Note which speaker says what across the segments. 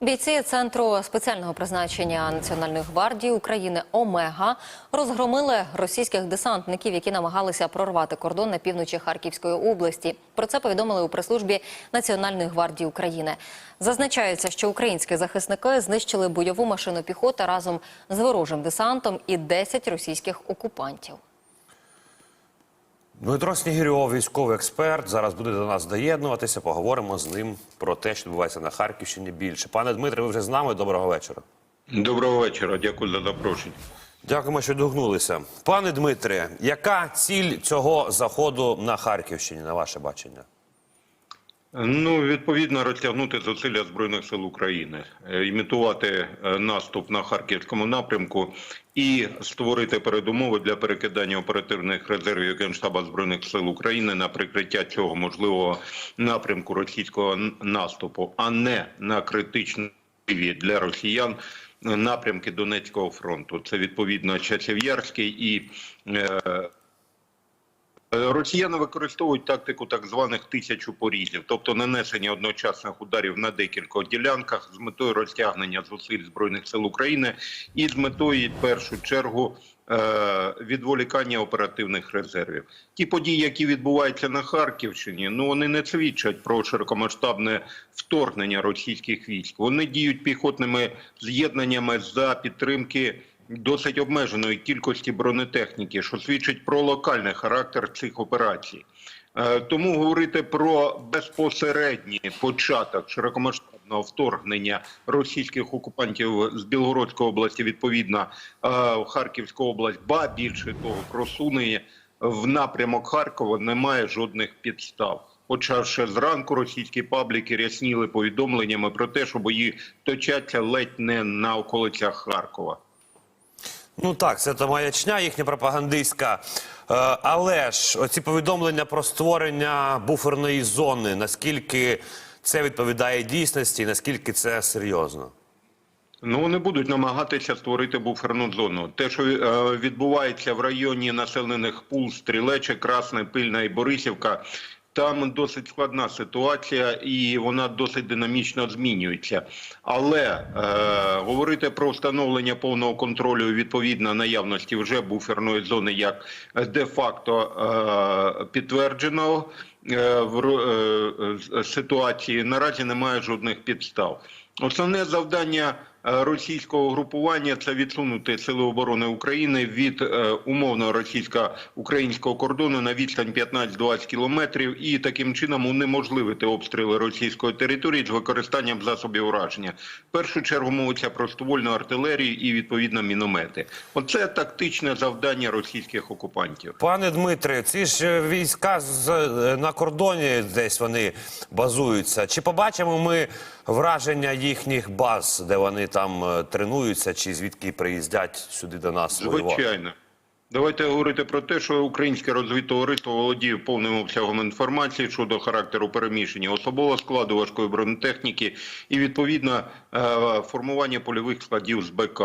Speaker 1: Бійці центру спеціального призначення Національної гвардії України Омега розгромили російських десантників, які намагалися прорвати кордон на півночі Харківської області. Про це повідомили у прес-службі Національної гвардії України. Зазначається, що українські захисники знищили бойову машину піхоти разом з ворожим десантом і 10 російських окупантів.
Speaker 2: Дмитро Снігірьов, військовий експерт, зараз буде до нас доєднуватися. Поговоримо з ним про те, що відбувається на Харківщині більше. Пане Дмитре, ви вже з нами. Доброго вечора.
Speaker 3: Доброго вечора, дякую за запрошення.
Speaker 2: Дякуємо, що догнулися. Пане Дмитре, яка ціль цього заходу на Харківщині, на ваше бачення?
Speaker 3: Ну, відповідно, розтягнути зусилля збройних сил України, е, імітувати е, наступ на харківському напрямку і створити передумови для перекидання оперативних резервів Генштаба збройних сил України на прикриття цього можливого напрямку російського наступу, а не на критичні для росіян. Напрямки Донецького фронту це відповідно Часів'ярський і Е, Росіяни використовують тактику так званих тисячу порізів, тобто нанесення одночасних ударів на декількох ділянках з метою розтягнення зусиль збройних сил України і з метою в першу чергу е, відволікання оперативних резервів. Ті події, які відбуваються на Харківщині, ну вони не свідчать про широкомасштабне вторгнення російських військ. Вони діють піхотними з'єднаннями за підтримки досить обмеженої кількості бронетехніки, що свідчить про локальний характер цих операцій. Е, Тому говорити про безпосередній початок широкомасштабного вторгнення російських окупантів з Білгородської області, відповідно е, в Харківську область, ба більше того, просунення в напрямок Харкова немає жодних підстав. Хоча ще зранку російські пабліки рясніли повідомленнями про те, що бої точаться ледь не на околицях Харкова.
Speaker 2: Ну так, це то маячня їхня пропагандистська. Е, але ж оці повідомлення про створення буферної зони, наскільки це відповідає дійсності, наскільки це серйозно?
Speaker 3: Ну, вони будуть намагатися створити буферну зону. Те, що е, відбувається в районі населених пул Стрілече, Красне, Пильна і Борисівка, там досить складна ситуація і вона досить динамічно змінюється. Але е, говорити про встановлення повного контролю відповідно наявності вже буферної зони як де-факто е, підтвердженого е, в е, ситуації наразі немає жодних підстав. Основне завдання російського групування це відсунути сили оборони України від е, умовного російсько-українського кордону на відстань 15-20 кілометрів і таким чином унеможливити обстріли російської території з використанням засобів ураження. В першу чергу мовиться про ствольну артилерію і відповідно міномети. Оце тактичне завдання російських окупантів.
Speaker 2: Пане Дмитре, ці ж е, війська е, на кордоні десь вони базуються. Чи побачимо ми враження їхніх баз, де вони там е, тренуються, чи звідки приїздять сюди до нас?
Speaker 3: Звичайно. Давайте говорити про те, що українське розвідтовариство володіє повним обсягом інформації щодо характеру переміщення особового складу важкої бронетехніки і відповідно е, формування польових складів з БК.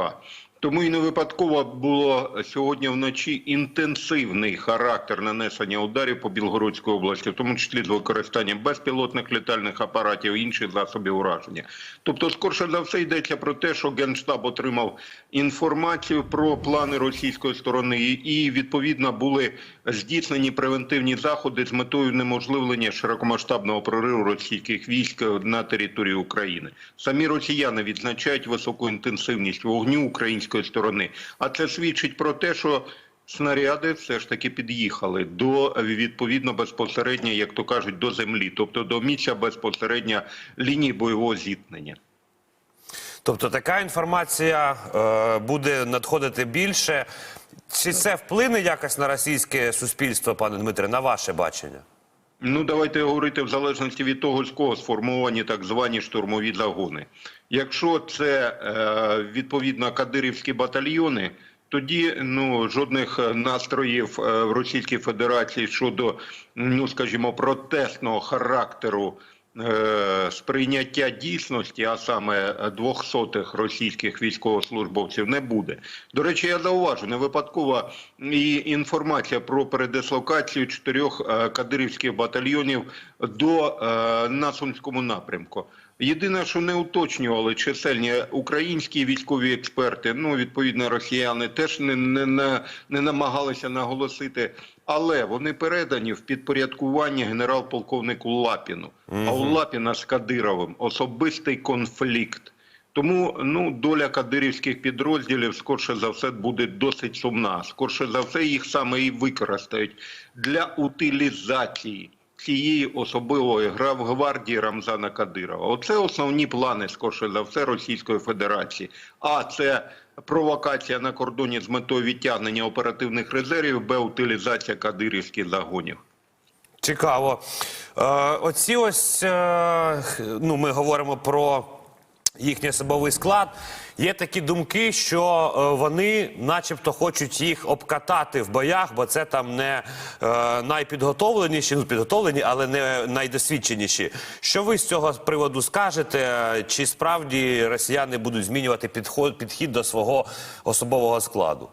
Speaker 3: Тому і не випадково було сьогодні вночі інтенсивний характер нанесення ударів по Білгородській області, в тому числі з використанням безпілотних літальних апаратів і інших засобів ураження. Тобто, скорше за все йдеться про те, що Генштаб отримав інформацію про плани російської сторони, і відповідно були здійснені превентивні заходи з метою неможливлення широкомасштабного прориву російських військ на території України. Самі росіяни відзначають високу інтенсивність вогню української сторони, а це свідчить про те, що снаряди все ж таки під'їхали до відповідно безпосередньо, як то кажуть, до землі, тобто до місця безпосередньо лінії бойового зіткнення.
Speaker 2: Тобто така інформація е, буде надходити більше. Чи це вплине якось на російське суспільство, пане Дмитре, на ваше бачення?
Speaker 3: Ну, давайте говорити в залежності від того, з кого сформовані так звані штурмові загони. Якщо це е, відповідно кадирівські батальйони, тоді ну жодних е, настроїв е, в Російській Федерації щодо, ну скажімо, протестного характеру сприйняття дійсності, а саме е, двохсотих російських військовослужбовців, не буде. До речі, я зауважу, не випадкова і інформація про передислокацію чотирьох е, кадирівських батальйонів до е, на Сумському напрямку. Єдине, що не уточнювали чисельні українські військові експерти, ну відповідно, росіяни теж не, не, не намагалися наголосити, але вони передані в підпорядкування генерал-полковнику Лапіну. А у Лапіна з Кадировим особистий конфлікт. Тому ну доля кадирівських підрозділів скорше за все буде досить сумна. Скорше за все їх саме і використають для утилізації цієї особливої гвардії Рамзана Кадирова. Оце основні плани, скорше за все, Російської Федерації. А це провокація на кордоні з метою відтягнення оперативних резервів, б утилізація кадирівських загонів.
Speaker 2: Цікаво. Е, оці ось, е, ну, ми говоримо про їхній особовий склад. Є такі думки, що е, вони, начебто, хочуть їх обкатати в боях, бо це там не е, найпідготовленіші, ну підготовлені, але не найдосвідченіші. Що ви з цього приводу скажете? Чи справді росіяни будуть змінювати підход, підхід до свого особового складу?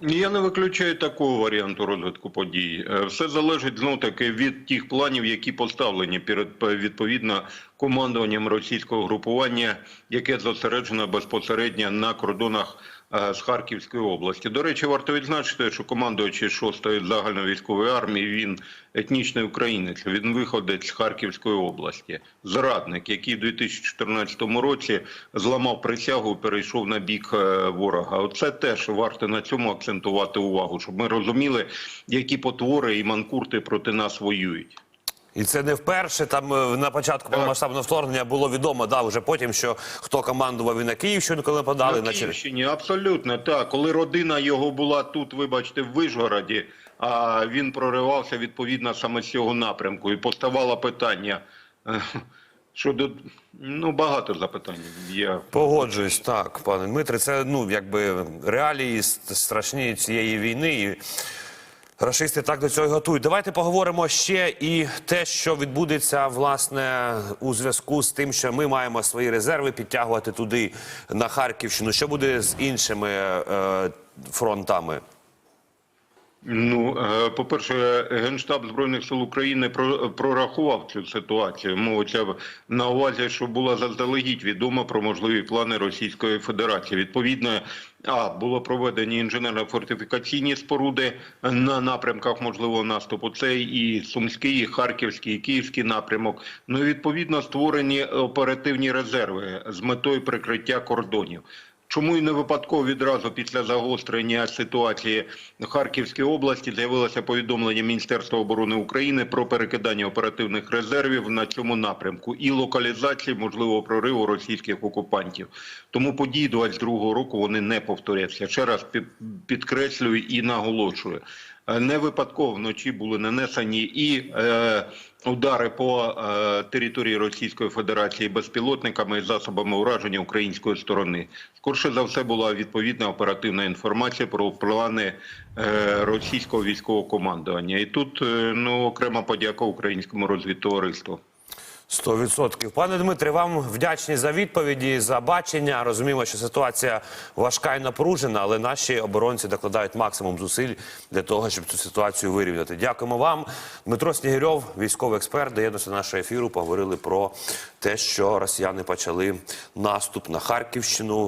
Speaker 3: Я не виключаю такого варіанту розвитку подій. Е, Все залежить знов таки від тих планів, які поставлені перед відповідно командуванням російського групування, яке зосереджено безпосередньо на кордонах з Харківської області. До речі, варто відзначити, що командуючий 6-ї загальновійськової армії він етнічний українець. Він виходить з Харківської області, зрадник, який в 2014 році зламав присягу перейшов на бік е, ворога. Оце теж варто на цьому акцентувати увагу, щоб ми розуміли, які потвори і манкурти проти нас воюють.
Speaker 2: І це не вперше. Там е, на початку повномасштабного вторгнення було відомо, да, вже потім, що хто командував і на Київщину, коли нападали
Speaker 3: на Київщині, абсолютно так. Коли родина його була тут, вибачте, в Вишгороді, а він проривався відповідно саме з цього напрямку. І поставало питання е, щодо ну багато запитань. є.
Speaker 2: Погоджуюсь, так, пане Дмитре. Це ну якби реалії страшні цієї війни. І рашисти так до цього готують. Давайте поговоримо ще і те, що відбудеться власне у зв'язку з тим, що ми маємо свої резерви підтягувати туди на Харківщину. Що буде з іншими е, фронтами?
Speaker 3: Ну, е, по-перше, Генштаб Збройних сил України про- прорахував цю ситуацію. Мовиться на увазі, що була заздалегідь відомо про можливі плани Російської Федерації. Відповідно, а було проведені інженерно-фортифікаційні споруди на напрямках можливого наступу. Це і Сумський, і Харківський, і Київський напрямок. Ну і відповідно створені оперативні резерви з метою прикриття кордонів. Чому і не випадково відразу після загострення ситуації в Харківській області з'явилося повідомлення Міністерства оборони України про перекидання оперативних резервів на цьому напрямку і локалізації можливого прориву російських окупантів. Тому події 22-го року вони не повторяться. Ще раз підкреслюю і наголошую. Е, Не випадково вночі були нанесені і е, удари по е, території Російської Федерації безпілотниками і засобами ураження української сторони. Скорше за все була відповідна оперативна інформація про плани російського військового командування. І тут ну окрема подяка українському розвідтовариству.
Speaker 2: Сто відсотків. Пане Дмитре, вам вдячні за відповіді, за бачення. Розуміємо, що ситуація важка і напружена, але наші оборонці докладають максимум зусиль для того, щоб цю ситуацію вирівняти. Дякуємо вам. Дмитро Снігирьов, військовий експерт, доєднався до нашого ефіру. Поговорили про те, що росіяни почали наступ на Харківщину.